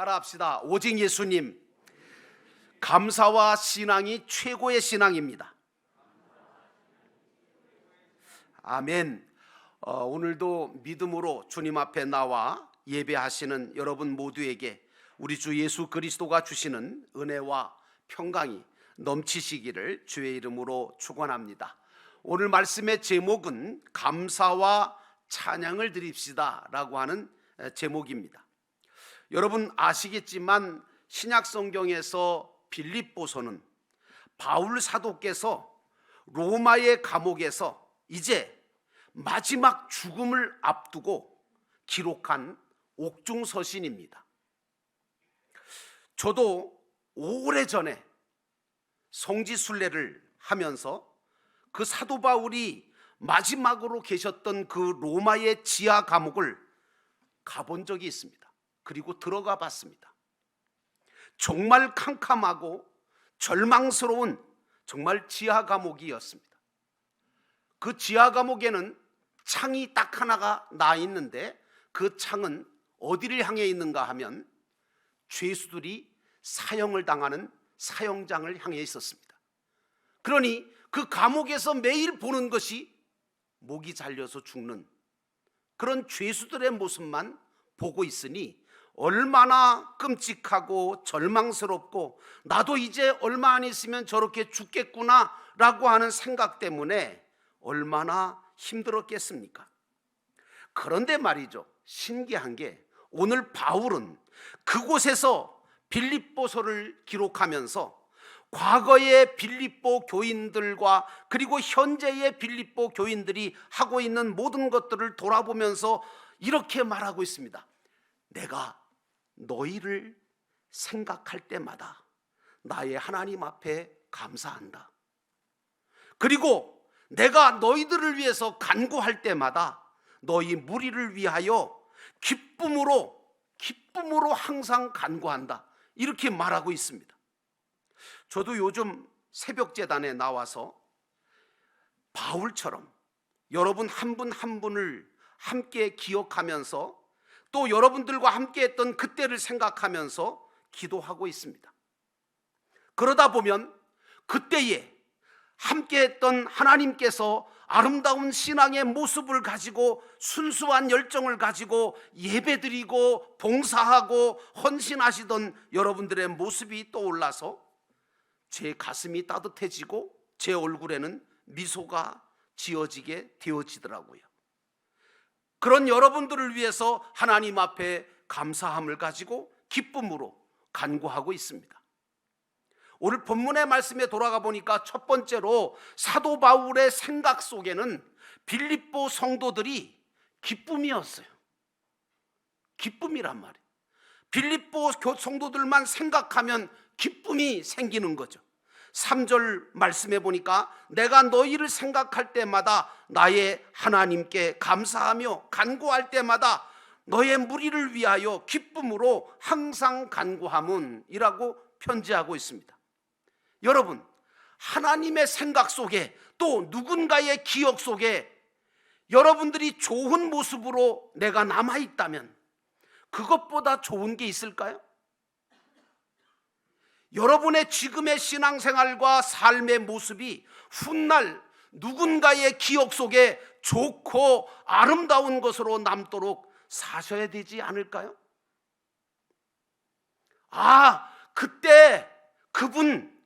따라합시다. 오직 예수님. 감사와 신앙이 최고의 신앙입니다. 아멘. 어, 오늘도 믿음으로 주님 앞에 나와 예배하시는 여러분 모두에게 우리 주 예수 그리스도가 주시는 은혜와 평강이 넘치시기를 주의 이름으로 축원합니다. 오늘 말씀의 제목은 감사와 찬양을 드립시다라고 하는 제목입니다. 여러분 아시겠지만 신약 성경에서 빌립보서는 바울 사도께서 로마의 감옥에서 이제 마지막 죽음을 앞두고 기록한 옥중 서신입니다. 저도 오래전에 성지 순례를 하면서 그 사도 바울이 마지막으로 계셨던 그 로마의 지하 감옥을 가본 적이 있습니다. 그리고 들어가 봤습니다. 정말 캄캄하고 절망스러운 정말 지하 감옥이었습니다. 그 지하 감옥에는 창이 딱 하나가 나 있는데 그 창은 어디를 향해 있는가 하면 죄수들이 사형을 당하는 사형장을 향해 있었습니다. 그러니 그 감옥에서 매일 보는 것이 목이 잘려서 죽는 그런 죄수들의 모습만 보고 있으니 얼마나 끔찍하고 절망스럽고 나도 이제 얼마 안 있으면 저렇게 죽겠구나 라고 하는 생각 때문에 얼마나 힘들었겠습니까? 그런데 말이죠. 신기한 게 오늘 바울은 그곳에서 빌립보서를 기록하면서 과거의 빌립보 교인들과 그리고 현재의 빌립보 교인들이 하고 있는 모든 것들을 돌아보면서 이렇게 말하고 있습니다. 내가 너희를 생각할 때마다 나의 하나님 앞에 감사한다. 그리고 내가 너희들을 위해서 간구할 때마다 너희 무리를 위하여 기쁨으로 기쁨으로 항상 간구한다. 이렇게 말하고 있습니다. 저도 요즘 새벽 재단에 나와서 바울처럼 여러분 한 분한 분을 함께 기억하면서 또 여러분들과 함께 했던 그때를 생각하면서 기도하고 있습니다. 그러다 보면 그때에 함께 했던 하나님께서 아름다운 신앙의 모습을 가지고 순수한 열정을 가지고 예배드리고 봉사하고 헌신하시던 여러분들의 모습이 떠올라서 제 가슴이 따뜻해지고 제 얼굴에는 미소가 지어지게 되어지더라고요. 그런 여러분들을 위해서 하나님 앞에 감사함을 가지고 기쁨으로 간구하고 있습니다. 오늘 본문의 말씀에 돌아가 보니까 첫 번째로 사도 바울의 생각 속에는 빌립보 성도들이 기쁨이었어요. 기쁨이란 말이에요. 빌립보 성도들만 생각하면 기쁨이 생기는 거죠. 3절 말씀해 보니까 내가 너희를 생각할 때마다 나의 하나님께 감사하며 간구할 때마다 너의 무리를 위하여 기쁨으로 항상 간구함은이라고 편지하고 있습니다. 여러분, 하나님의 생각 속에 또 누군가의 기억 속에 여러분들이 좋은 모습으로 내가 남아 있다면 그것보다 좋은 게 있을까요? 여러분의 지금의 신앙생활과 삶의 모습이 훗날 누군가의 기억 속에 좋고 아름다운 것으로 남도록 사셔야 되지 않을까요? 아, 그때 그분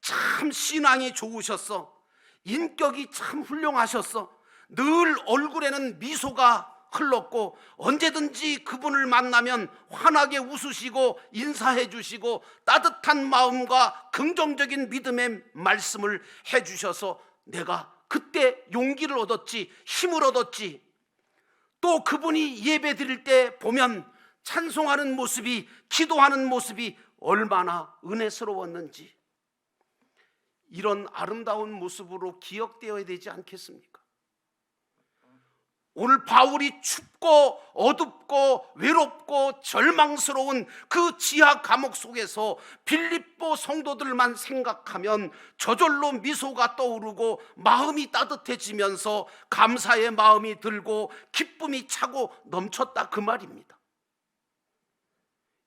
참 신앙이 좋으셨어. 인격이 참 훌륭하셨어. 늘 얼굴에는 미소가 흘렀고 언제든지 그분을 만나면 환하게 웃으시고 인사해 주시고 따뜻한 마음과 긍정적인 믿음의 말씀을 해 주셔서 내가 그때 용기를 얻었지 힘을 얻었지 또 그분이 예배 드릴 때 보면 찬송하는 모습이 기도하는 모습이 얼마나 은혜스러웠는지 이런 아름다운 모습으로 기억되어야 되지 않겠습니까? 오늘 바울이 춥고 어둡고 외롭고 절망스러운 그 지하 감옥 속에서 빌립보 성도들만 생각하면 저절로 미소가 떠오르고 마음이 따뜻해지면서 감사의 마음이 들고 기쁨이 차고 넘쳤다 그 말입니다.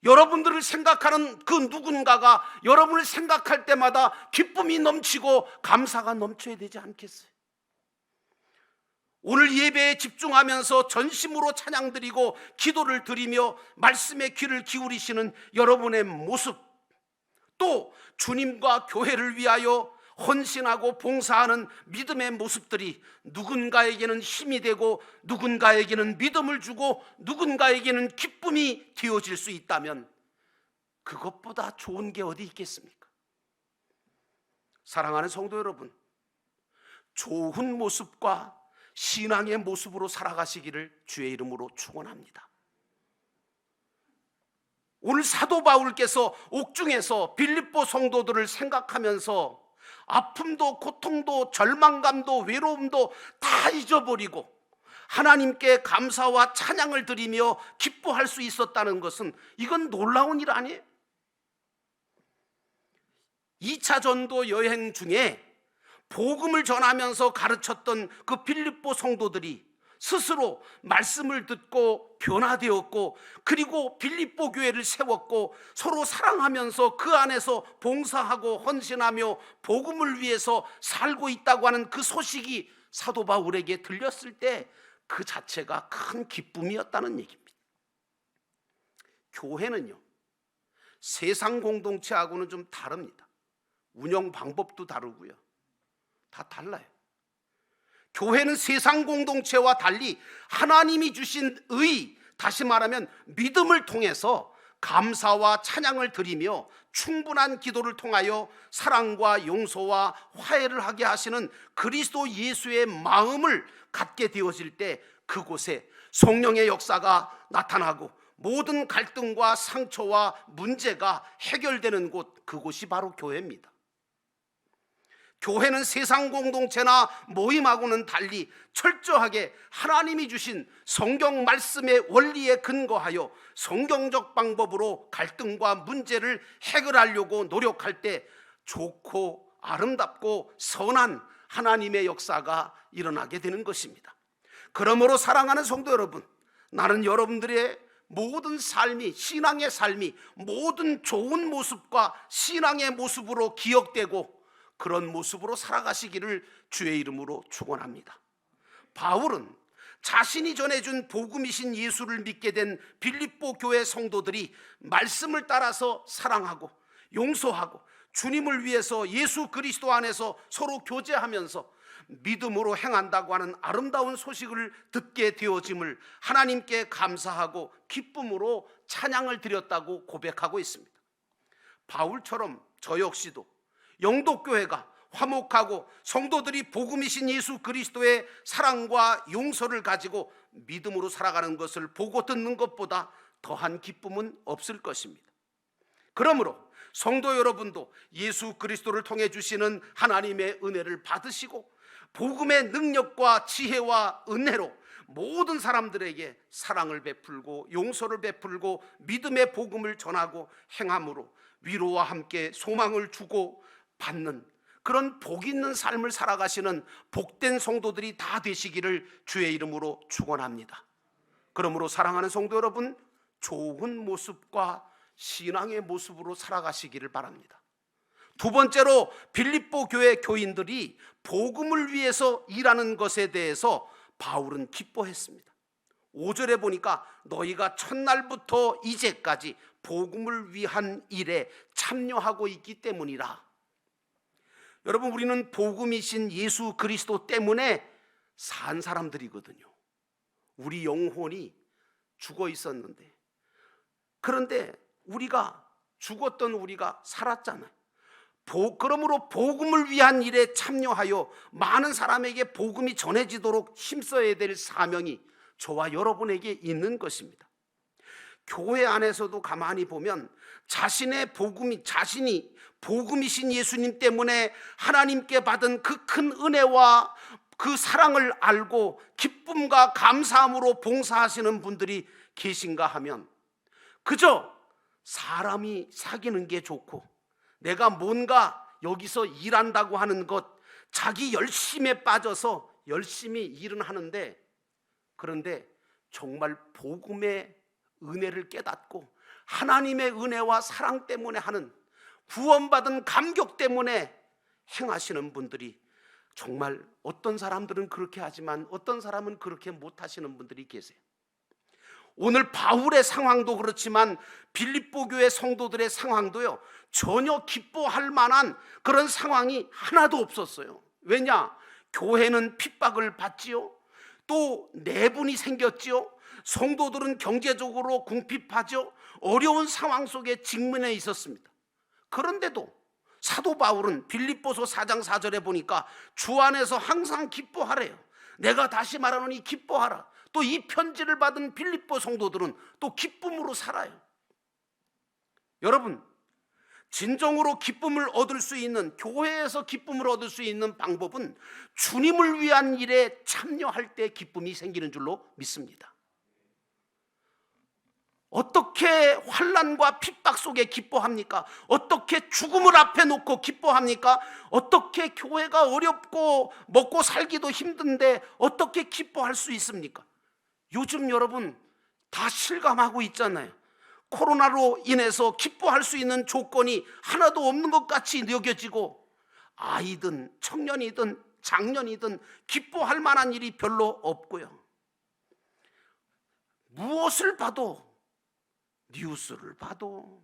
여러분들을 생각하는 그 누군가가 여러분을 생각할 때마다 기쁨이 넘치고 감사가 넘쳐야 되지 않겠어요? 오늘 예배에 집중하면서 전심으로 찬양 드리고 기도를 드리며 말씀의 귀를 기울이시는 여러분의 모습 또 주님과 교회를 위하여 헌신하고 봉사하는 믿음의 모습들이 누군가에게는 힘이 되고 누군가에게는 믿음을 주고 누군가에게는 기쁨이 되어질 수 있다면 그것보다 좋은 게 어디 있겠습니까? 사랑하는 성도 여러분, 좋은 모습과 신앙의 모습으로 살아가시기를 주의 이름으로 축원합니다. 오늘 사도 바울께서 옥중에서 빌립보 성도들을 생각하면서 아픔도 고통도 절망감도 외로움도 다 잊어버리고 하나님께 감사와 찬양을 드리며 기뻐할 수 있었다는 것은 이건 놀라운 일 아니에요? 2차 전도 여행 중에 복음을 전하면서 가르쳤던 그 빌립보 성도들이 스스로 말씀을 듣고 변화되었고 그리고 빌립보 교회를 세웠고 서로 사랑하면서 그 안에서 봉사하고 헌신하며 복음을 위해서 살고 있다고 하는 그 소식이 사도 바울에게 들렸을 때 그 자체가 큰 기쁨이었다는 얘기입니다. 교회는요. 세상 공동체하고는 좀 다릅니다. 운영 방법도 다르고요. 다 달라요. 교회는 세상 공동체와 달리 하나님이 주신 의, 다시 말하면 믿음을 통해서 감사와 찬양을 드리며 충분한 기도를 통하여 사랑과 용서와 화해를 하게 하시는 그리스도 예수의 마음을 갖게 되어질 때 그곳에 성령의 역사가 나타나고 모든 갈등과 상처와 문제가 해결되는 곳 그곳이 바로 교회입니다. 교회는 세상 공동체나 모임하고는 달리 철저하게 하나님이 주신 성경 말씀의 원리에 근거하여 성경적 방법으로 갈등과 문제를 해결하려고 노력할 때 좋고 아름답고 선한 하나님의 역사가 일어나게 되는 것입니다. 그러므로 사랑하는 성도 여러분, 나는 여러분들의 모든 삶이 신앙의 삶이 모든 좋은 모습과 신앙의 모습으로 기억되고 그런 모습으로 살아가시기를 주의 이름으로 축원합니다. 바울은 자신이 전해준 복음이신 예수를 믿게 된 빌립보 교회 성도들이 말씀을 따라서 사랑하고 용서하고 주님을 위해서 예수 그리스도 안에서 서로 교제하면서 믿음으로 행한다고 하는 아름다운 소식을 듣게 되어짐을 하나님께 감사하고 기쁨으로 찬양을 드렸다고 고백하고 있습니다. 바울처럼 저 역시도 영도교회가 화목하고 성도들이 복음이신 예수 그리스도의 사랑과 용서를 가지고 믿음으로 살아가는 것을 보고 듣는 것보다 더한 기쁨은 없을 것입니다. 그러므로 성도 여러분도 예수 그리스도를 통해 주시는 하나님의 은혜를 받으시고 복음의 능력과 지혜와 은혜로 모든 사람들에게 사랑을 베풀고 용서를 베풀고 믿음의 복음을 전하고 행함으로 위로와 함께 소망을 주고 받는 그런 복 있는 삶을 살아가시는 복된 성도들이 다 되시기를 주의 이름으로 축원합니다. 그러므로 사랑하는 성도 여러분, 좋은 모습과 신앙의 모습으로 살아가시기를 바랍니다. 두 번째로 빌립보 교회 교인들이 복음을 위해서 일하는 것에 대해서 바울은 기뻐했습니다. 5절에 보니까 너희가 첫날부터 이제까지 복음을 위한 일에 참여하고 있기 때문이라. 여러분 우리는 복음이신 예수 그리스도 때문에 산 사람들이거든요. 우리 영혼이 죽어 있었는데 그런데 우리가 죽었던 우리가 살았잖아요. 그러므로 복음을 위한 일에 참여하여 많은 사람에게 복음이 전해지도록 힘써야 될 사명이 저와 여러분에게 있는 것입니다. 교회 안에서도 가만히 보면 자신의 복음이 자신이 복음이신 예수님 때문에 하나님께 받은 그 큰 은혜와 그 사랑을 알고 기쁨과 감사함으로 봉사하시는 분들이 계신가 하면 그저 사람이 사귀는 게 좋고 내가 뭔가 여기서 일한다고 하는 것 자기 열심에 빠져서 열심히 일은 하는데 그런데 정말 복음의 은혜를 깨닫고 하나님의 은혜와 사랑 때문에 하는 구원받은 감격 때문에 행하시는 분들이 정말 어떤 사람들은 그렇게 하지만 어떤 사람은 그렇게 못 하시는 분들이 계세요. 오늘 바울의 상황도 그렇지만 빌립보 교회 성도들의 상황도요. 전혀 기뻐할 만한 그런 상황이 하나도 없었어요. 왜냐? 교회는 핍박을 받지요. 또 내분이 생겼지요. 성도들은 경제적으로 궁핍하죠. 어려운 상황 속에 직면해 있었습니다. 그런데도 사도 바울은 빌립보서 4장 4절에 보니까 주 안에서 항상 기뻐하래요. 내가 다시 말하노니 기뻐하라. 또 이 편지를 받은 빌립보 성도들은 또 기쁨으로 살아요. 여러분, 진정으로 기쁨을 얻을 수 있는 교회에서 기쁨을 얻을 수 있는 방법은 주님을 위한 일에 참여할 때 기쁨이 생기는 줄로 믿습니다. 어떻게 환란과 핍박 속에 기뻐합니까? 어떻게 죽음을 앞에 놓고 기뻐합니까? 어떻게 교회가 어렵고 먹고 살기도 힘든데 어떻게 기뻐할 수 있습니까? 요즘 여러분 다 실감하고 있잖아요. 코로나로 인해서 기뻐할 수 있는 조건이 하나도 없는 것 같이 여겨지고 아이든 청년이든 장년이든 기뻐할 만한 일이 별로 없고요. 무엇을 봐도 뉴스를 봐도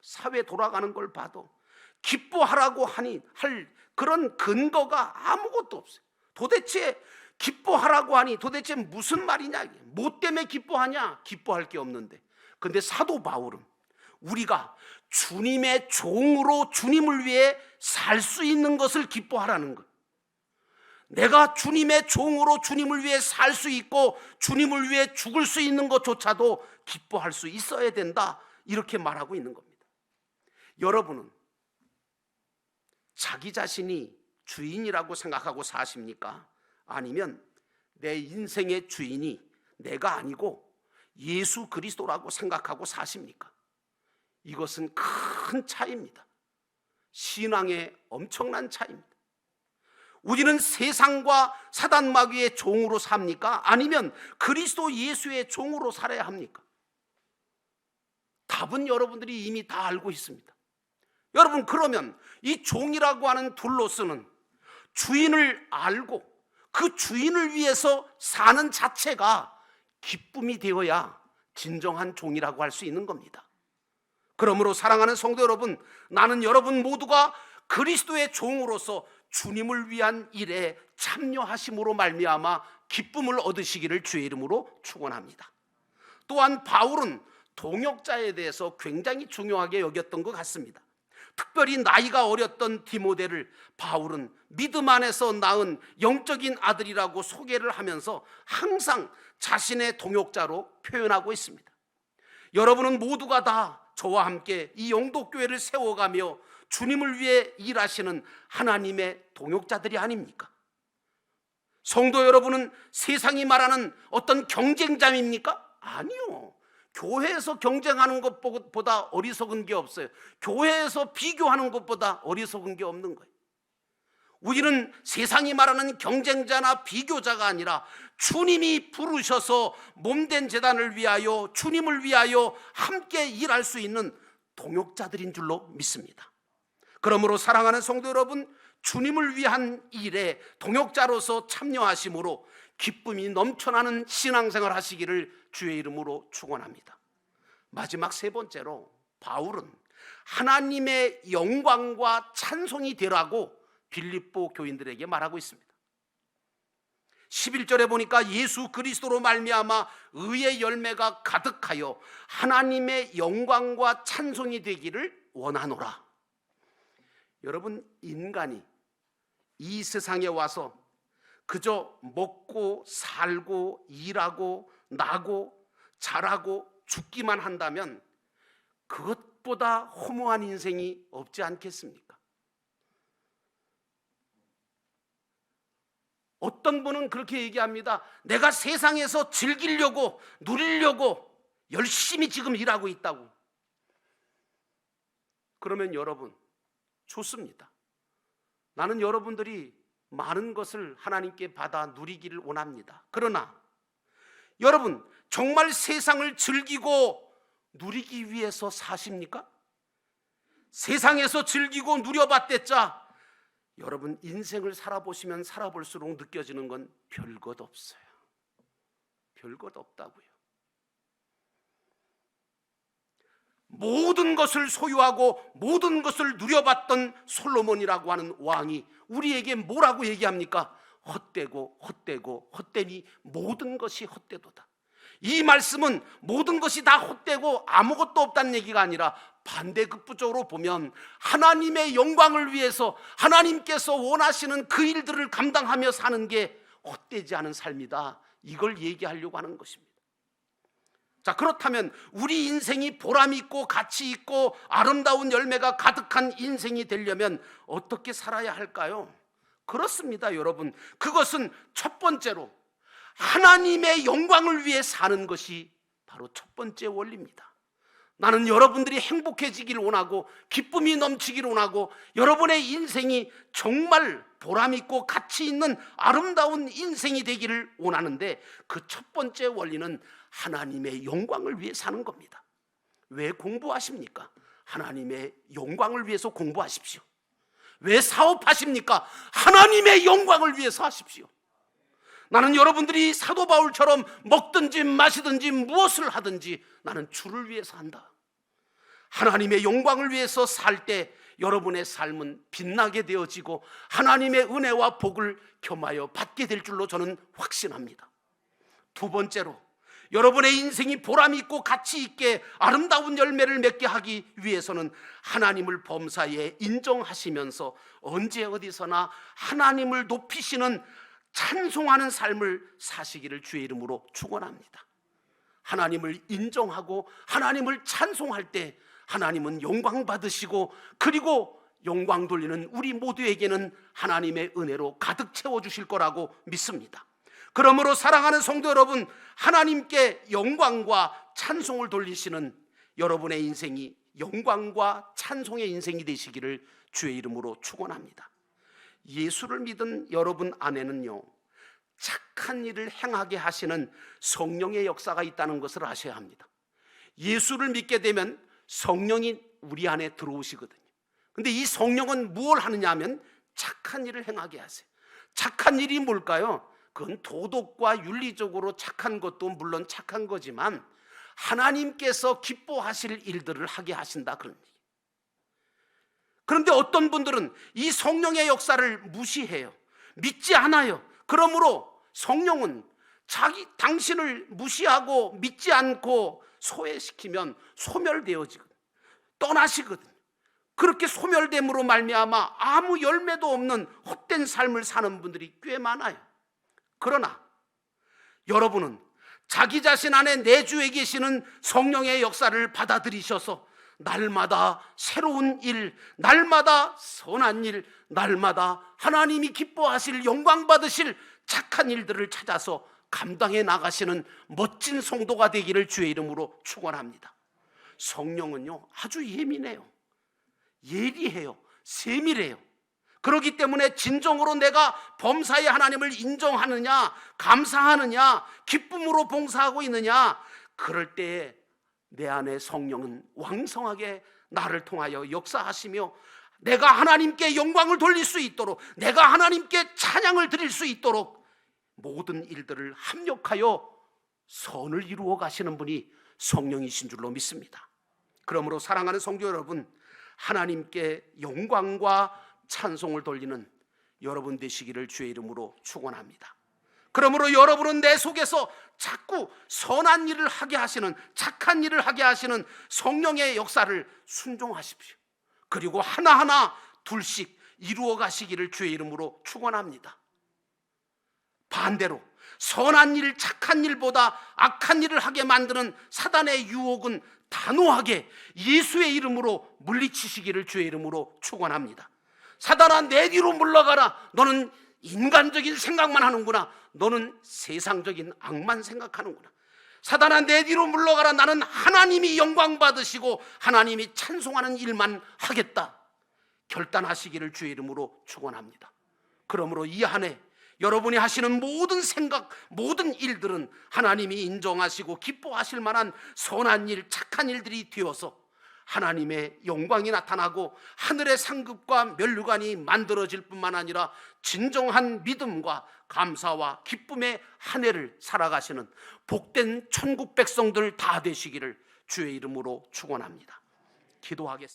사회 돌아가는 걸 봐도 기뻐하라고 하니 할 그런 근거가 아무것도 없어요. 도대체 기뻐하라고 하니 도대체 무슨 말이냐? 뭐 때문에 기뻐하냐? 기뻐할 게 없는데. 근데 사도 바울은 우리가 주님의 종으로 주님을 위해 살 수 있는 것을 기뻐하라는 것. 내가 주님의 종으로 주님을 위해 살 수 있고 주님을 위해 죽을 수 있는 것조차도 기뻐할 수 있어야 된다. 이렇게 말하고 있는 겁니다. 여러분은 자기 자신이 주인이라고 생각하고 사십니까? 아니면 내 인생의 주인이 내가 아니고 예수 그리스도라고 생각하고 사십니까? 이것은 큰 차이입니다. 신앙의 엄청난 차이입니다. 우리는 세상과 사단 마귀의 종으로 삽니까? 아니면 그리스도 예수의 종으로 살아야 합니까? 답은 여러분들이 이미 다 알고 있습니다. 여러분 그러면 이 종이라고 하는 둘로서는 주인을 알고 그 주인을 위해서 사는 자체가 기쁨이 되어야 진정한 종이라고 할 수 있는 겁니다. 그러므로 사랑하는 성도 여러분, 나는 여러분 모두가 그리스도의 종으로서 주님을 위한 일에 참여하심으로 말미암아 기쁨을 얻으시기를 주의 이름으로 축원합니다. 또한 바울은 동역자에 대해서 굉장히 중요하게 여겼던 것 같습니다. 특별히 나이가 어렸던 디모데를 바울은 믿음 안에서 낳은 영적인 아들이라고 소개를 하면서 항상 자신의 동역자로 표현하고 있습니다. 여러분은 모두가 다 저와 함께 이 영도교회를 세워가며 주님을 위해 일하시는 하나님의 동역자들이 아닙니까? 성도 여러분은 세상이 말하는 어떤 경쟁자입니까? 아니요. 교회에서 경쟁하는 것보다 어리석은 게 없어요. 교회에서 비교하는 것보다 어리석은 게 없는 거예요. 우리는 세상이 말하는 경쟁자나 비교자가 아니라 주님이 부르셔서 몸된 재단을 위하여 주님을 위하여 함께 일할 수 있는 동역자들인 줄로 믿습니다. 그러므로 사랑하는 성도 여러분, 주님을 위한 일에 동역자로서 참여하심으로 기쁨이 넘쳐나는 신앙생활 하시기를 주의 이름으로 축원합니다. 마지막 세 번째로 바울은 하나님의 영광과 찬송이 되라고 빌립보 교인들에게 말하고 있습니다. 11절에 보니까 예수 그리스도로 말미암아 의의 열매가 가득하여 하나님의 영광과 찬송이 되기를 원하노라. 여러분 인간이 이 세상에 와서 그저 먹고 살고 일하고 나고 자라고 죽기만 한다면 그것보다 허무한 인생이 없지 않겠습니까? 어떤 분은 그렇게 얘기합니다. 내가 세상에서 즐기려고 누리려고 열심히 지금 일하고 있다고. 그러면 여러분 좋습니다. 나는 여러분들이 많은 것을 하나님께 받아 누리기를 원합니다. 그러나 여러분 정말 세상을 즐기고 누리기 위해서 사십니까? 세상에서 즐기고 누려봤댔자 여러분 인생을 살아보시면 살아볼수록 느껴지는 건 별것 없어요. 별것 없다고요. 모든 것을 소유하고 모든 것을 누려봤던 솔로몬이라고 하는 왕이 우리에게 뭐라고 얘기합니까? 헛되고 헛되고 헛되니 모든 것이 헛되도다. 이 말씀은 모든 것이 다 헛되고 아무것도 없다는 얘기가 아니라 반대급부적으로 보면 하나님의 영광을 위해서 하나님께서 원하시는 그 일들을 감당하며 사는 게 헛되지 않은 삶이다. 이걸 얘기하려고 하는 것입니다. 자, 그렇다면 우리 인생이 보람 있고 가치 있고 아름다운 열매가 가득한 인생이 되려면 어떻게 살아야 할까요? 그렇습니다, 여러분. 그것은 첫 번째로 하나님의 영광을 위해 사는 것이 바로 첫 번째 원리입니다. 나는 여러분들이 행복해지기를 원하고 기쁨이 넘치기를 원하고 여러분의 인생이 정말 보람 있고 가치 있는 아름다운 인생이 되기를 원하는데 그 첫 번째 원리는 하나님의 영광을 위해 사는 겁니다. 왜 공부하십니까? 하나님의 영광을 위해서 공부하십시오. 왜 사업하십니까? 하나님의 영광을 위해서 하십시오. 나는 여러분들이 사도 바울처럼 먹든지 마시든지 무엇을 하든지 나는 주를 위해서 한다. 하나님의 영광을 위해서 살 때 여러분의 삶은 빛나게 되어지고 하나님의 은혜와 복을 겸하여 받게 될 줄로 저는 확신합니다. 두 번째로 여러분의 인생이 보람 있고 가치 있게 아름다운 열매를 맺게 하기 위해서는 하나님을 범사에 인정하시면서 언제 어디서나 하나님을 높이시는 찬송하는 삶을 사시기를 주의 이름으로 축원합니다. 하나님을 인정하고 하나님을 찬송할 때 하나님은 영광 받으시고 그리고 영광 돌리는 우리 모두에게는 하나님의 은혜로 가득 채워 주실 거라고 믿습니다. 그러므로 사랑하는 성도 여러분, 하나님께 영광과 찬송을 돌리시는 여러분의 인생이 영광과 찬송의 인생이 되시기를 주의 이름으로 축원합니다. 예수를 믿은 여러분 안에는요. 착한 일을 행하게 하시는 성령의 역사가 있다는 것을 아셔야 합니다. 예수를 믿게 되면 성령이 우리 안에 들어오시거든요. 근데 이 성령은 무엇을 하느냐 하면 착한 일을 행하게 하세요. 착한 일이 뭘까요? 그건 도덕과 윤리적으로 착한 것도 물론 착한 거지만 하나님께서 기뻐하실 일들을 하게 하신다 그런 얘기. 그런데 어떤 분들은 이 성령의 역사를 무시해요. 믿지 않아요. 그러므로 성령은 자기 당신을 무시하고 믿지 않고 소외시키면 소멸되어지거든. 떠나시거든. 그렇게 소멸됨으로 말미암아 아무 열매도 없는 헛된 삶을 사는 분들이 꽤 많아요. 그러나 여러분은 자기 자신 안에 내주에 계시는 성령의 역사를 받아들이셔서 날마다 새로운 일, 날마다 선한 일, 날마다 하나님이 기뻐하실 영광 받으실 착한 일들을 찾아서 감당해 나가시는 멋진 성도가 되기를 주의 이름으로 축원합니다. 성령은요 아주 예민해요. 예리해요. 세밀해요. 그렇기 때문에 진정으로 내가 범사의 하나님을 인정하느냐, 감사하느냐, 기쁨으로 봉사하고 있느냐, 그럴 때에 내 안에 성령은 왕성하게 나를 통하여 역사하시며 내가 하나님께 영광을 돌릴 수 있도록 내가 하나님께 찬양을 드릴 수 있도록 모든 일들을 합력하여 선을 이루어 가시는 분이 성령이신 줄로 믿습니다. 그러므로 사랑하는 성도 여러분, 하나님께 영광과 찬송을 돌리는 여러분 되시기를 주의 이름으로 축원합니다. 그러므로 여러분은 내 속에서 자꾸 선한 일을 하게 하시는 착한 일을 하게 하시는 성령의 역사를 순종하십시오. 그리고 하나하나 둘씩 이루어 가시기를 주의 이름으로 축원합니다. 반대로 선한 일, 착한 일보다 악한 일을 하게 만드는 사단의 유혹은 단호하게 예수의 이름으로 물리치시기를 주의 이름으로 축원합니다. 사단아 내 뒤로 물러가라. 너는 인간적인 생각만 하는구나. 너는 세상적인 악만 생각하는구나. 사단아 내 뒤로 물러가라. 나는 하나님이 영광 받으시고 하나님이 찬송하는 일만 하겠다. 결단하시기를 주의 이름으로 축원합니다. 그러므로 이 한 해 여러분이 하시는 모든 생각, 모든 일들은 하나님이 인정하시고 기뻐하실 만한 선한 일, 착한 일들이 되어서 하나님의 영광이 나타나고 하늘의 상급과 멸류관이 만들어질 뿐만 아니라 진정한 믿음과 감사와 기쁨의 한 해를 살아가시는 복된 천국 백성들 다 되시기를 주의 이름으로 축원합니다. 기도하겠습니다.